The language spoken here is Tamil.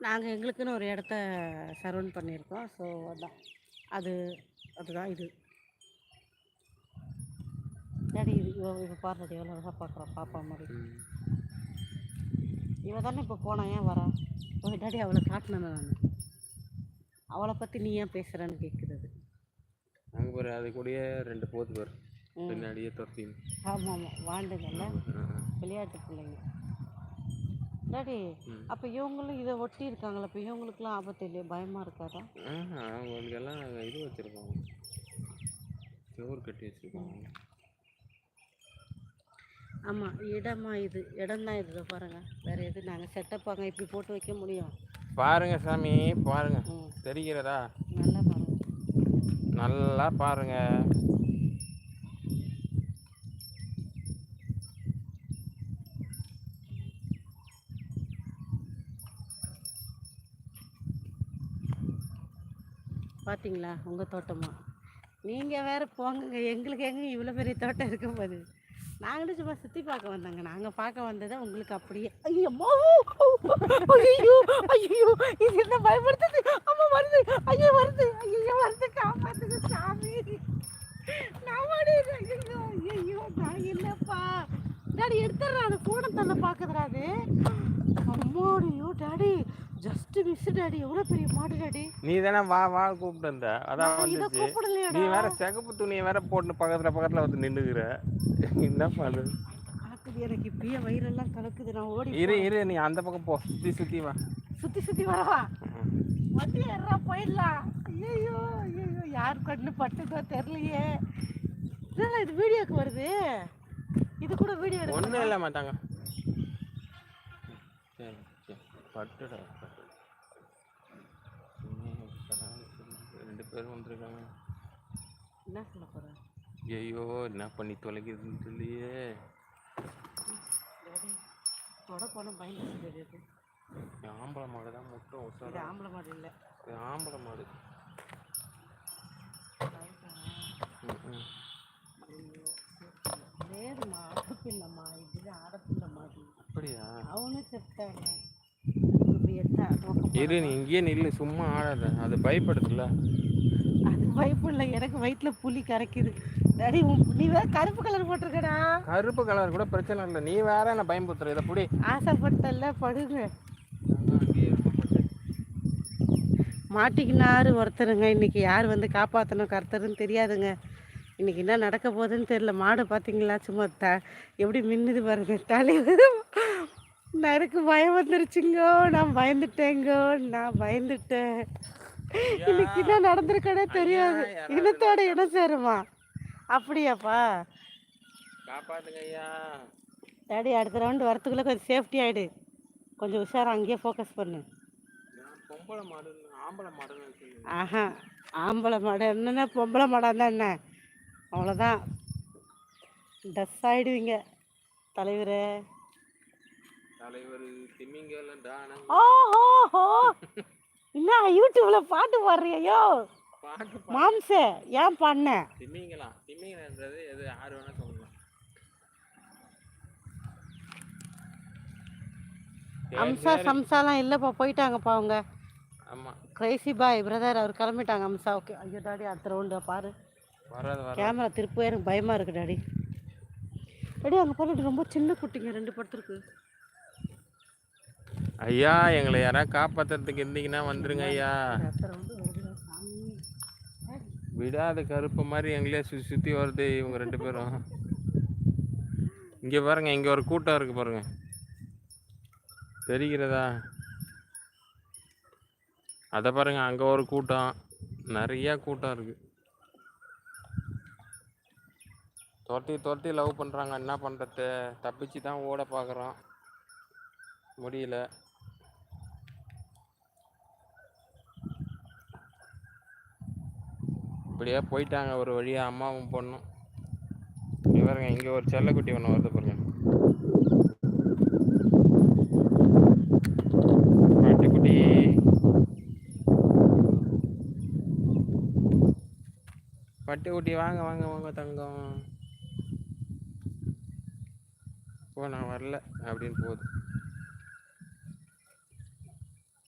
நாங்கள் எங்களுக்குன்னு ஒரு இடத்த சரௌண்ட் பண்ணியிருக்கோம். ஸோ அதான். அது அதுதான் இது. டாடி இது இவ இவ பாருடி எவ்வளோ அழகாக பார்க்குறான் பாப்பா மாதிரி. இவ தானே இப்போ போனா ஏன் வரா? ஓ டாடி அவளை காட்டினேன் நான். அவளை பற்றி நீ ஏன் பேசுகிறேன்னு கேட்குறது அங்கே பாரு அது கூடயே ரெண்டு போத்து பாரு. பின்னாடியே துரத்தி ஆமாம் ஆமாம் வாண்டுங்கல்ல விளையாட்டு பிள்ளைங்க. டாடி. அப்போ இவங்களும் இதை ஒட்டி இருக்காங்களா? அப்போ இவங்களுக்குலாம் ஆபத்து இல்லையா? பயமாக இருக்காதா? அவங்களுக்கு எல்லாம் இது வச்சுருக்காங்க சோறு கட்டி வச்சுருக்காங்க ஆமாம் இடமா இது. இடம் தான் இது பாருங்க. வேறு எது நாங்கள் செட்டப் அங்கே இப்படி போட்டு வைக்க முடியும். பாருங்க சாமி பாருங்க. தெரிகிறதா? நல்லா பாருங்க. நல்லா பாருங்க. பார்த்தீங்களா உங்கள் தோட்டமாக நீங்கள் வேறு போங்க எங்களுக்கு எங்க இவ்வளோ பெரிய தோட்டம் இருக்க போது நாங்களும் சும்மா சுற்றி பார்க்க வந்தாங்க. நாங்கள் பார்க்க வந்ததை உங்களுக்கு அப்படியே ஐயோ ஐயோ ஐயோ இது என்ன பயப்படுத்துது அம்மா வருது. ஐயோ வருது. ஐயோ வருது. காப்பாத்துங்க சாமி. நான் ஐயோ ஐயோ நான் இல்லைப்பா டாடி எடுத்துடுறா அந்த பூனை தள்ள பார்க்குதுடா அது. அம்மாடியோ டாடி. Just miss daddy. எவ்வளோ பெரிய மாடு டாடி? நீ தானே வா வா கூப்பிட்டு அதான் வந்துச்சு. நீ வேற சிகப்பு துணியை வேற போட்டு பக்கத்துல பக்கத்துல வந்து நின்னுக்கிற. என்ன பண்ணுறது கலக்குது எனக்கு இப்பயே வயிறெல்லாம் கலக்குது நான் ஓடி இரு இரு நீ அந்த பக்கம் போ. சுத்தி சுத்தி வா. சுற்றி சுற்றி வரவா. வண்டி ஏறா போயிடலாம். ஐயோ ஐயோ யார் கண்ணு பட்டுதோ தெரியலையே. இதெல்லாம் இது வீடியோக்கு வருது? இது கூட வீடியோ ஒண்ணும் இல்லை மாட்டாங்க. சரி சரி. பட்டுடா பட்டு இன்னும் பேர் வந்திருக்காங்க. என்ன சொல்ல போகிறேன் ஐயோ என்ன பண்ணி தொலைக்கிறதுன்னு சொல்லியே தொட போன பயன் தெரியுது ஆம்பளை மாடு தான் முட்டை ஒசரம் ஆம்பளை மாடு இல்லை. இது ஆம்பளை மாடு. வேறுமா ஆடப்பில்லைம்மா இது ஆடப்பில்லை மாடு அப்படியா? அவனும் செப்டாங்க இரு நீ இங்கேயே நில்லு சும்மா ஆடாத. அது பயப்படுதுல்ல. பயப்படல. எனக்கு வயிற்றுல புலி கரைக்குது. டாடி நீ வேற கருப்பு கலர் போட்டிருக்கடா. கருப்பு கலர் கூட பிரச்சனை இல்லை. நீ வேற என்ன பயன்படுத்துற இதை புடி. ஆசைப்பட்டல படுங்க மாட்டிக்கினாரு ஒருத்தருங்க. இன்னைக்கு யார் வந்து காப்பாற்றணும் கர்த்தருன்னு தெரியாதுங்க. இன்னைக்கு என்ன நடக்க போகுதுன்னு தெரியல. மாடு பார்த்தீங்களா சும்மா த எப்படி மின்னுது பாருங்க. தலை எனக்கு பயம் வந்துருச்சுங்கோ. நான் பயந்துட்டேங்கோ. நான் பயந்துட்டேன். இன்னைக்கு என்ன நடந்திருக்கனே தெரியாது. இனத்தோட இனம் சேருமா? அப்படியாப்பா? காப்பாத்துங்க ஐயா. டாடி அடுத்த ரவுண்டு வரத்துக்குள்ளே கொஞ்சம் சேஃப்டி ஆகிடு கொஞ்சம் உஷாரா அங்கேயே ஃபோக்கஸ் பண்ணு. பொம்பளை மாடு ஆம்பளை சொல்லி ஆஹா ஆம்பளை மாடு. என்னென்ன பொம்பளை மாடாக இருந்தா என்ன? அவ்வளோதான் டஸ் ஆகிடுவீங்க தலைவரே. தலைவர் திமிங்கலம் டானம் ஓஹோ என்ன யூடியூப்ல பாட்டு பாடுறியோ மாம்சே ஏன் பண்ண திமிங்கலாம் திமிங்கலன்றது எது யார் வேணா சொல்லலாம். அம்சா சம்சாலாம் இல்லைப்பா போயிட்டாங்கப்பா அவங்க. ஆமா. கிரேசி பாய் பிரதர் அவர் கிளம்பிட்டாங்க அம்சா. ஓகே ஐயோ டாடி அடுத்த ரவுண்டு பாரு. கேமரா திருப்பவே எனக்கு பயமாக இருக்கு டாடி. டாடி அங்கே பாருட்டு ரொம்ப சின்ன குட்டிங்க ரெண்டு படத்துருக்கு ஐயா எங்களை யாராவது காப்பாத்துறதுக்கு இருந்தீங்கன்னா வந்துருங்க ஐயா. விடாத கருப்பு மாதிரி எங்களே சுற்றி சுற்றி வருது இவங்க ரெண்டு பேரும். இங்கே பாருங்க இங்கே ஒரு கூட்டம் இருக்குது பாருங்கள் தெரிகிறதா? அதை பாருங்க அங்கே ஒரு கூட்டம். நிறையா கூட்டம் இருக்குது துரத்தி துரத்தி லவ் பண்ணுறாங்க என்ன பண்ணுறது தப்பிச்சு தான் ஓட பார்க்குறோம் முடியல. இப்படியே போயிட்டாங்க ஒரு வழியாக அம்மாவும் பொண்ணும். இவருங்க இங்கே ஒரு செல்லக்குட்டி ஒன்று வருது பாருங்க. பாட்டுக்குட்டி. பட்டுக்குட்டி வாங்க வாங்க வாங்க தங்கம். போ நான் வரல அப்படின்னு போகுது.